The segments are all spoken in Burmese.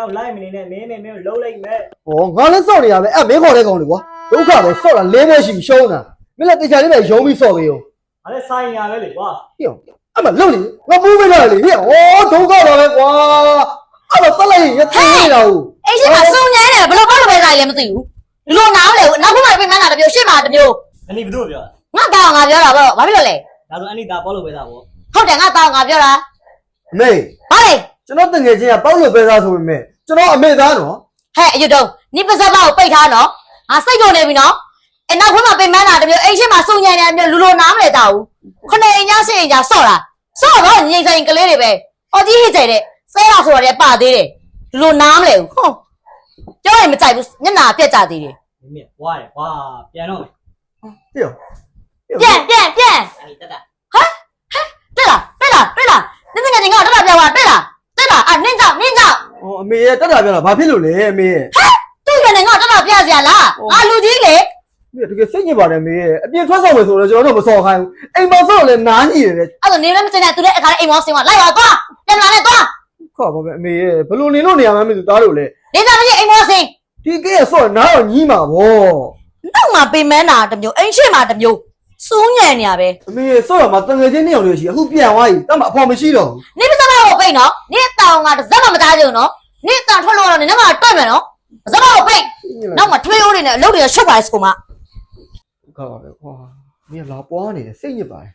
နောက်လိုက်မနေနဲ့မင်းနဲ့မင်းကိုလုံးလိုက်မယ်ဟောငါလည်းစော့နေရပဲအဲ့မင်းခေါ်တဲ့ကောင်လေကွာဒုက္ခပဲစော့တာလေးပဲရှိပြီရှုံးတာမင်းလည်းတေချာလေးပဲယုံပြီးစော့ပေးရော။အဲ့ဒါဆိုင်ရပဲလေကွာဟေ့အောင်အဲ့မလုံလေငါမူးပေးလိုက်လေဟေ့ဟောဒုက္ခတော့ပဲကွာအဲ့တော့တက်လိုက်ရင်ရသိနေတာဟုတ်အဲ့ရှိမှာစုံညမ်းတယ်ဘယ်လိုပေါ့လို့ပဲစားလဲမသိဘူးဒီလိုနားမလဲဘူးနောက်ခုမှပြင်မှန်းတာတစ်မျိုးရှေ့မှာတစ်မျိုး။အနိဘယ်သူ့ကိုပြောတာငါတောင်းငါပြောတာပေါ့ဘာဖြစ်လို့လဲ။ဒါဆိုအနိဒါပေါ်လို့ပဲသားပေါ့ဟုတ်တယ်ငါတောင်းငါပြောတာအမေဘာလဲကျွန်တော်တငယ်ချင်းကပေါက်လို့ပဲသားဆိုပေမဲ့ ကျွန်တော်အမေသားနော်ဟဲ့အယူတုံးနိပါဇက်ပါကိုပိတ်ထားနော်ငါစိတ်ကုန်နေပြီနော်အဲ့နောက်ခွန်းမှာပိတ်မန်းတာတမျိုးအိမ်ရှိမှာစုံညံနေတာမျိုးလူလိုနားမလဲတာဘူးခနဲ့အိမ်ညစအိမ်ညဆော့တာဆော့တော့ငိမ့်ဆိုင်ကလေးတွေပဲအော်ကြီးဟစ်ကြတဲ့ဆဲတာဆိုတော့လည်းပါသေးတယ်လူလိုနားမလဲဘူးဟုတ်ကြောက်ရင်မကြိုက်ဘူးမျက်နာပြက်ကြသေးတယ်မင်းမြဝါရဝါပြန်တော့မယ်ပြေရောပြန်ပြန်ပြန်အဲ့တက်တာဟာဟာတက်လာတက်လာတက်လာနင်းငယ်ငယ်ငါတက်လာပြောင်းသွားတက်လာတက်လာအာနင်းကြောက်နင်းကြောက် ဟိုအမေရဲ့တက်တာပြန်လာဘာဖြစ်လို့လဲအမေရဲ့ သူ့ရနေငါတက်တာပြစရာလားဟုတ် ငါလူကြီးလေအမေတကယ်စိတ်ညစ်ပါတယ်အမေရဲ့အပြင်ထွက်ဆောင်မယ်ဆိုတော့ကျွန်တော်တို့မစော်ခိုင်းဘူးအိမ်မှာစော်လည်းနားညိတယ်လေအဲ့တော့နေလည်းမစင်နဲ့သူလည်းအခါလေးအိမ်မောင်းစင်သွားလိုက်ပါသွားပြန်မလာနဲ့သွားခေါ်ပါပဲအမေရဲ့ဘလို့နေလို့နေရမှန်းမသိဘူးသားတို့လေနေသားမကြီးအိမ်မောင်းစင်ဒီကဲရဲ့စော်နားတော့ညီးမှာဗောနောက်မှာပင်မန်းတာတစ်မျိုးအိမ်ရှိမှာတစ်မျိုး စိုးညံနေရပဲအမေဆော့တော့မှတငယ်ချင်းနှစ်ယောက်တည်းရှိအခုပြန်သွားပြီတမအဖော်မရှိတော့ဘူးနေပစမကိုပိတ်နော်နေအတောင်ကတစ်စက်မှမသားကြဘူးနော်နေအတောင်ထွက်လို့တော့နေမှာတွေ့မယ်နော်စမကိုပိတ်နောက်မှထွေးအိုးတွေနဲ့အလုပ်တွေရှုပ်ပါလေဆိုမှကောက်ပါပဲကွာမင်းကလာပွားနေတယ်စိတ်ညစ်ပါတယ်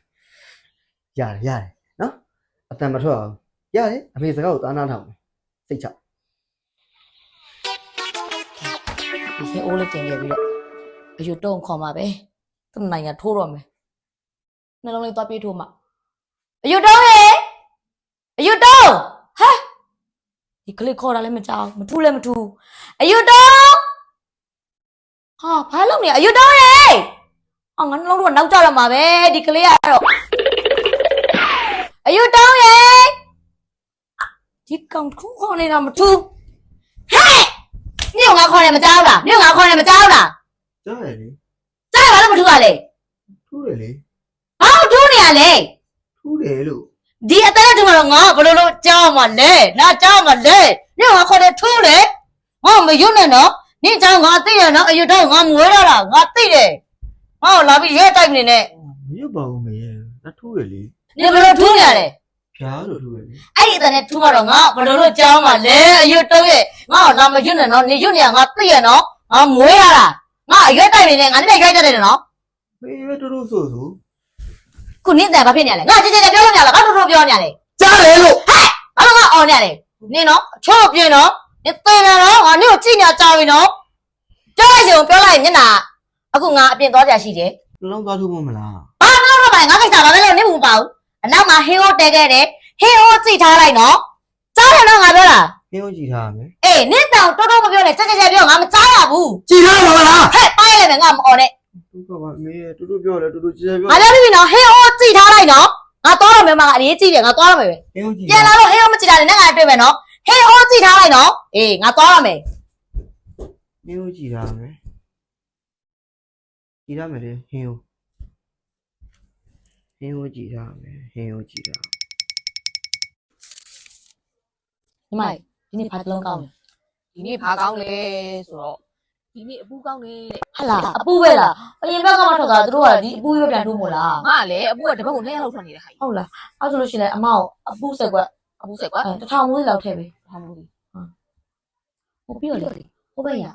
ရတယ်ရတယ်နော်အတန်မထွက်အောင်ရတယ်အမေစကားကိုသားနာထောင်မယ်စိတ်ချဒီဟိုးလေးတင်ပြပြီးတော့အယူတုံးခေါ်မှာပဲ သူ့နိုင်ငံထိုးတော့မယ်နှလုံးလေးသွားပြေးထိုးမှာအယူတုံးရေအယူတုံးဟဲ့ဒီကလေးခေါ်တာလည်းမကြောက်မထူးလည်းမထူးအယူတုံးဟာဘာလုပ်နေလဲအယူတုံးရေအော်ငါနှလုံးတော့နောက်ကျတော့မှာပဲဒီကလေးကတော့အယူတုံးရေဒီကောင်ခုခေါ်နေတာမထူးဟဲ့မြို့ငါခေါ်နေမကြောက်လားမြို့ငါခေါ်နေမကြောက်လားကြားရလေကြားရဘာ လို့မထူးရလဲထူးတယ်လေဘာလို့ထူးနေရလဲထူးတယ်လို့ဒီအသက်ထူးမှာတော့ငါဘယ်လိုလုပ်ကြောက်မှာလဲနာကြောက်မှာလဲမြို့ငါခေါ်တယ်ထူးတယ်ငါမယွနဲ့နော်နင့်ကြောင့်ငါသိရနော်အယူတော့ငါမွေးတော့တာငါသိတယ်ငါ့ကိုလာပြီးရဲတိုက်နေနဲ့မရပါဘူးမေရဲ့ဒါထူးတယ်လေနင်ဘယ်လိုထူးနေရလဲဖြားလို့ထူးတယ်လေအဲ့ဒီအသက်နဲ့ထူးမှာတော့ငါဘယ်လိုလုပ်ကြောက်မှာလဲအယူတော့ရဲ့ငါ့ကိုလာမယွနဲ့နော်နေယွနေငါသိရနော်ငါမွေးရတာ ငါအရွက်တိုက်နေနဲ့ငါနဲ့ရွက်တက်တယ်နော်မေရဲ့တူတူဆိုဆိုခုနင့်တယ်ဘာဖြစ်နေရလဲငါကြည်ကြည်ပြောလို့မရလားငါတို့တို့ပြောနေရလဲကြားတယ်လို့ဘာလို့ငါအော်နေရလဲနင်နော်အချော့ပြင်းနော်နင်သိနေနော်ငါနင့်ကိုကြည့်နေကြပြီနော်ပြောလိုက်ရှင်ပြောလိုက်မျက်နှာအခုငါအပြင်သွားကြရှိတယ်နှလုံးသားထူးမမလားဘာလို့တော့ပါလဲငါကိစ္စဘာပဲလို့နင့်ဘူးမပါဘူးအနောက်မှာဟင်းဟိုတဲခဲ့တယ်ဟင်းဟိုကြည့်ထားလိုက်နော်ကြားတယ်နော်ငါပြောတာ ခင်းအောင်ကြည့်ထားမယ်အေးနင့်တောင်တော်တော်မပြောနဲ့ချက်ချက်ချက်ပြောငါမကြားရဘူးကြည့်ထားပါလားဟဲ့ပိုင်းလိုက်မယ်ငါမအော်နဲ့တူကပါမေရဲ့တူတူပြောတယ်တူတူကြည့်ပြောငါပြောပြီးပြီနော်ဟင်းဟိုကြည့်ထားလိုက်နော်ငါသွားတော့မယ်မငါအရေးကြည့်တယ်ငါသွားတော့မယ်ပဲခင်းအောင်ကြည့်ပြန်လာတော့ဟင်းဟိုမကြည့်တာနဲ့ငါတွေ့မယ်နော်ဟင်းဟိုကြည့်ထားလိုက်နော်အေးငါသွားတော့မယ်ခင်းအောင်ကြည့်ထားမယ်ကြည့်ရမယ်လေခင်းအောင်ခင်းအောင်ကြည့်ထားမယ်ခင်းအောင်ကြည့်ထားညီမလေး ဒီနေ့ဘာတစ်လုံးကောင်းလဲဒီနေ့ဘာကောင်းလဲဆိုတော့ဒီနေ့အပူကောင်းတယ်တဲ့ဟလာအပူပဲလားအရင်ဘက်ကမှထွက်တာသူတို့ကဒီအပူရွက်ပြန်ထိုးမို့လားငါကလည်းအပူကတစ်ပတ်ကို200လောက်ထွက်နေတဲ့ဟာကြီးဟုတ်လားအဲ့ဆိုလို့ရှိရင်လည်းအမောက်အပူဆက်ကွက်အပူဆက်ကွာအဲတစ်ထောင်မိုးလောက်ထည့်ပေးဟာမလို့ဒီဟိုပြီးတော့လေဟိုဘက်ရ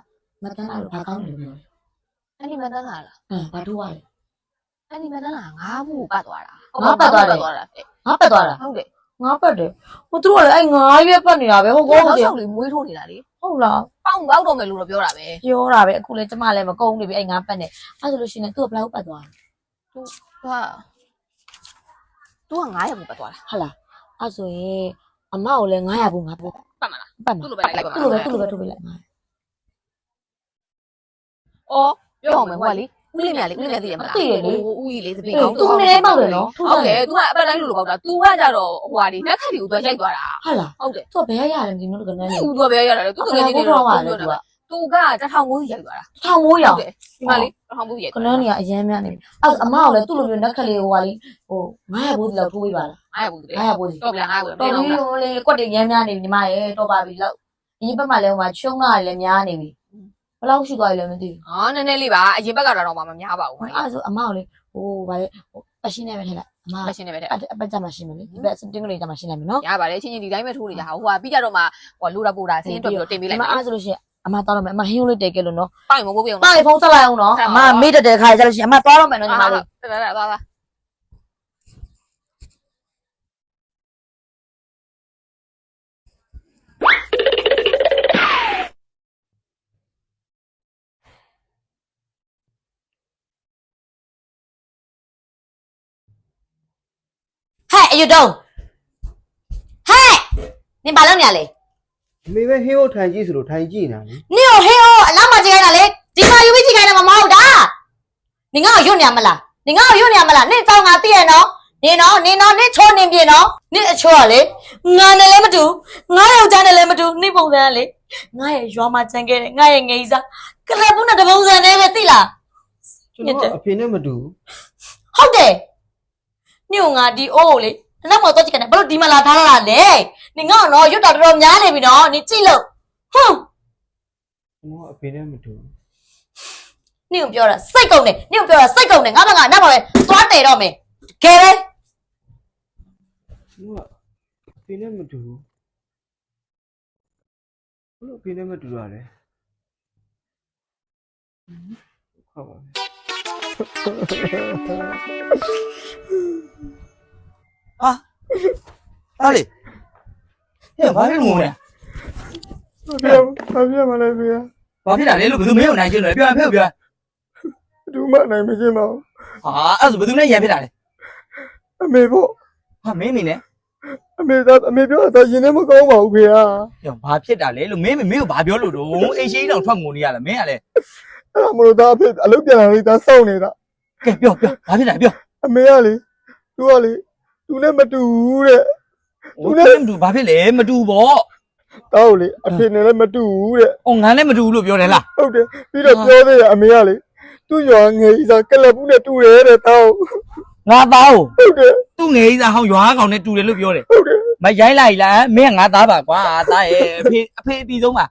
မတန်းလာတော့ဘာကောင်းလဲပြောအဲ့ဒီမတန်းလာလားအင်းဘာထိုးရလဲအဲ့ဒီမတန်းလာငါးဘူးပတ်သွားတာငါးပတ်သွားတယ်သွားတာတဲ့ငါပတ်သွားတာဟုတ်တယ် ငါပတ်တယ်ဟိုသူတို့ကလည်းအဲ့ငါရွက်ပတ်နေတာပဲဟုတ်ကောတော့ဟုတ်တယ်ဆောက်လေးမွေးထိုးနေတာလေဟုတ်လားပေါင်ပေါက်တော့မယ်လို့တော့ပြောတာပဲပြောတာပဲအခုလည်းကျမလည်းမကုန်းနေပြီအဲ့ငါပတ်နေအဲ့ဆိုလို့ရှိရင်သူကဘယ်လောက်ပတ်သွားလဲသူကသူက900ဘူးပတ်သွားတာဟုတ်လားအဲ့ဆိုရင်အမောက်လည်း900ဘူးငါပတ်ပတ်မလားပတ်မှာသူ့လိုပဲလိုက်ပါသူ့လိုပဲသူ့လိုပဲထိုးပေးလိုက်ငါအော်ပြောအောင်မယ်ဟိုကလေ ဦးလေးမြလေးဦးလေးမြသိရမလားသိတယ်လေဟိုဦးကြီးလေးသပင်အေးကောင်းသူနည်းနည်းပေါက်တယ်နော်ထိုးဟုတ်တတယ်ယ်သူကအပတ်တိုင်းလိုလိုပေါက်တာ तू ကကြတော့ဟိုဟာဒီလက်ခတ်တွေကိုသူရိုက်သွားတာဟုတ်လားဟုတ်တယ်သူကဘယ်ရရတယ်ဒီမျိုးကနန်းနေသူကပဲရတာလေသူတကယ်ကြီးနေထောတော့င်းသူရတယ်သူကသူကတထောင်မိုးရိုက်သွားတာထောင်မိုးရောင်တယ်ဒီမလေးတထောင်မိုးရိုက်ကနန်းနေကအရန်များနေပြီအဲ့အမကလည်းသူ့လိုမျိုးနက်ခတ်လေးဟိုဟာလေးဟို900ဘူးလောက်ထိုးပေးပါလားအားရဘူးတဲ့900ဘူးစီတော့ပြန်အားဘူးတော်ပြီဟိုလေကွက်တွေရမ်းများနေပြီညီမရေတော်ပါပြီလောက်အရင်ဘက်မှာလည်းဟိုမှာချုံတာလည်းများနေပြီ ဘယ်လောက်ရှိသွားပြီလဲမသိဘူးဟာနည်းနည်းလေးပါအရင်ဘက်ကတော့တော့မှမများပါဘူးအဲ့ဒါဆိုအမကိုလေဟိုဗါလေဟိုအရှင်းနဲ့ပဲထည့်လိုက်အမမရှင်းနေပဲတဲ့အအပတ်ကြမှာရှင်းမယ်လေဒီဘက်စတင်ကလေးကြမှာရှင်းလိုက်မယ်နော်ရပါတယ်ချင်းချင်းဒီတိုင်းပဲထိုးနေကြဟာဟိုကပြီးကြတော့မှဟိုလိုတာပိုတာချင်းတွက်ပြီးတော့တင်ပေးလိုက်အမမယ်အားဆိုလို့ရှိရင်အမတောင်းတော့မယ်အမဟင်းရိုးလေးတဲကဲလို့နော်ပိုင်မကိုပြအောင်ပါဖုန်းဆက်လိုက်အောင်နော်အမမေ့တက်တဲ့ခါကျလို့ရှိရင်အမတောင်းတော့မယ်နော်ညီမလေးတော်တော်သွားသွား အယူတုံးဟဲ့နင်ဘာလုပ်နေရလဲအမေပဲဟင်းဟုတ်ထိုင်ကြည့်ဆိုလို့ထိုင်ကြည့်နေတာလေနင်ကိုဟေးဟောအလားမကြည့်ခိုင်းတာလေဒီမှာယူပြီးကြည့်ခိုင်းတာမမဟုတ်တာနင်ငါ့ကိုရွတ်နေရမလားနင်ငါ့ကိုရွတ်နေရမလားနင်ကြောင်ငါသိရနော်နင်နော်နင်နော်နင်ချိုးနင်ပြေနော်နင်အချိုးကလေငါနဲ့လည်းမတူငါယောက်ျားနဲ့လည်းမတူနင်ပုံစံကလေငါရဲ့ရွာမှာကြံခဲ့တယ်ငါရဲ့ငယ်ကြီးစားကလပ်ဘူးနဲ့တပုံစံနဲ့ပဲသိလားကျွန်တော်ကအဖေနဲ့မတူဟုတ်တယ် နင်ကငါဒီအိုးကိုလေနောက်မှတော့ကြည့်ခိုင်းတယ်ဘလို့ဒီမှာလာထားလာလဲနင်ငါ့ကိုနော်ရွတ်တာတော်တော်များနေပြီနော်နင်ကြည့်လို့ဟွန်းကျွန်တော်ကအဖေနဲ့မတူနင့်ကိုပြောတာစိတ်ကုန်တယ်နင့်ကိုပြောတာစိတ်ကုန်တယ်ငါဘက်ကနောက်ပါပဲသွားတယ်တော့မယ်ကဲပဲကျွန်တော်ကအဖေနဲ့မတူဘလို့အဖေနဲ့မတူတာလဲဟုတ်ပါ ပြီဟာလေဟဲ့ဘာဖြစ်လို့ငုံလဲအဖေအဖေမလည်းဖေဘာဖြစ်တာလဲလို့ဘယ်သူမင်းကိုနိုင်ချင်လို့လဲပြောရင်ဖေကိုပြောဘူးမနိုင်မချင်းပါဘူးဟာအဲ့ဒါဆိုဘယ်သူနဲ့ရံဖြစ်တာလဲအမေပေါ့ဟာမင်းမိနဲ့အမေသားအမေပြောတာရင်ထဲမကောင်းပါဘူးဖေဟာဟဲ့ဘာဖြစ်တာလဲလို့မင်းမင်းကိုဘာပြောလို့တော့အိမ်ရှိတောင်ထွက်ငုံနေရလားမင်းကလည်း အဲ့ဒါမလို့သားအဖေအလုပ်ပြန်လာလို့သားစောင့်နေတာကဲပြောပြောဘာဖြစ်တာပြောအမေကလေသူကလေသူနဲ့မတူဘူးတဲ့ဟိုလည်းမတူဘာဖြစ်လဲမတူပေါ့တောက်လေအဖေနဲ့လည်းမတူဘူးတဲ့အော်ငါလည်းမတူဘူးလို့ပြောတယ်လားဟုတ်တယ်ပြီးတော့ပြောသေးတယ်အမေကလေသူ့ရွာငယ်ကြီးစားကလပ်ဘူးနဲ့တူတယ်တဲ့တောက်ငါသားကိုဟုတ်တယ်သူ့ငယ်ကြီးသားဟောင်းရွာကောင်နဲ့တူတယ်လို့ပြောတယ်ဟုတ်တယ်မရိုင်းလိုက်လားမင်းကငါသားပါကွာသားရဲ့အဖေအဖေအတီဆုံးပါ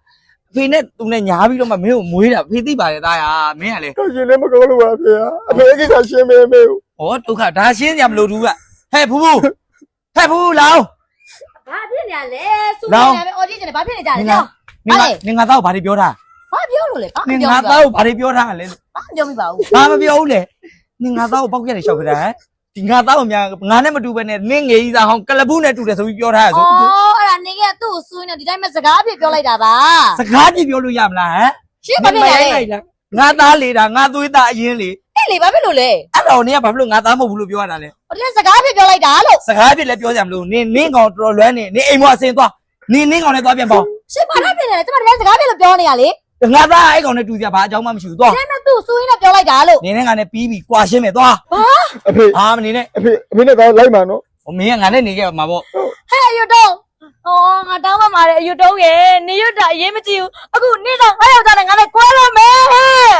အဖေနဲ့သူနဲ့ညားပြီးတော့မှမင်းကိုမွေးတာအဖေသိပါတယ်သားရာမင်းကလည်းတော့ရင်လည်းမကောင်းလို့ပါဖေဟာအမေကိစ္စရှင်းမေးမေးဟောဒုက္ခဒါရှင်းစရာမလိုဘူးကဟဲ့ဖူးဖူးဟဲ့ဖူးလောင်းဘာဖြစ်နေရလဲစူလောင်းနေရပဲအော်ကြည့်နေဘာဖြစ်နေကြလဲနင်ကြောကနင်ကနင်ငါသားကိုဘာတွေပြောတာဘာပြောလို့လဲဘာနင်ပြောငါလို့သားကိုဘာတွေပြောတာလဲဘာပြောမိပါဘူးဘာမပြောဘူးလေနင်ငါသားကိုပောက်ရက်နေလျှောက်ကြတာဟမ်ဒီငါသားကိုများငါနဲ့မတူဘဲနဲ့နင်းငယ်ကြီးသားဟောင်းကလဘူးနဲ့တူတယ်ဆိုပြီးပြောထားရဆိုအော် အဲ့ဒါနေကသူ့ကိုစူးနေဒီတိုင်းမှာစကားပြပြောလိုက်တာပါစကားကြည့်ပြောလို့ရမလားဟမ်ရှင်းဘာဖြစ်နေလဲလိုက်လားငါသားလေတာငါသွေးသားအရင်လေအဲ့လေဘာဖြစ်လို့လဲအဲ့တော့နင်ကဘာဖြစ်လို့ငါသားမဟုတ်ဘူးလို့ပြောရတာလဲဟိုဒီစကားပြပြောလိုက်တာလို့စကားပြလည်းပြောကြမလို့နင်နင်းကောင်တော်တော်လွမ်းနေနင်အိမ်မအစင်သွားနင်နင်းကောင်နဲ့သွားပြန်ပေါင်းရှင်းဘာလို့ဖြစ်နေလဲကျမဒီတိုင်းစကားပြလို့ပြောနေရလေငါသားအဲ့ကောင်နဲ့တူကြဘာအကြောင်းမှမရှိဘူးသွားအဲ့မဲ့သူ့စူးရင်းနဲ့ပြောလိုက်တာလို့နင်နဲ့ငါနဲ့ပြီးပြီကွာရှင်းမယ်သွားအဖေဟာမနေနဲ့အဖေအဖေနဲ့သားလိုက်မှာနော်ဟိုမင်းကငါနဲ့နေခဲ့မှာပေါ့ဟဲ့အယူတုံး အော်ငါတောင်းမှမာတယ်အယူတုံးရဲ့နေရွတ်တာအရေးမကြည့်ဘူးအခုနေတော့ငါယောက်ျားနဲ့ငါနဲ့ကွဲလို့မယ်ဟဲ့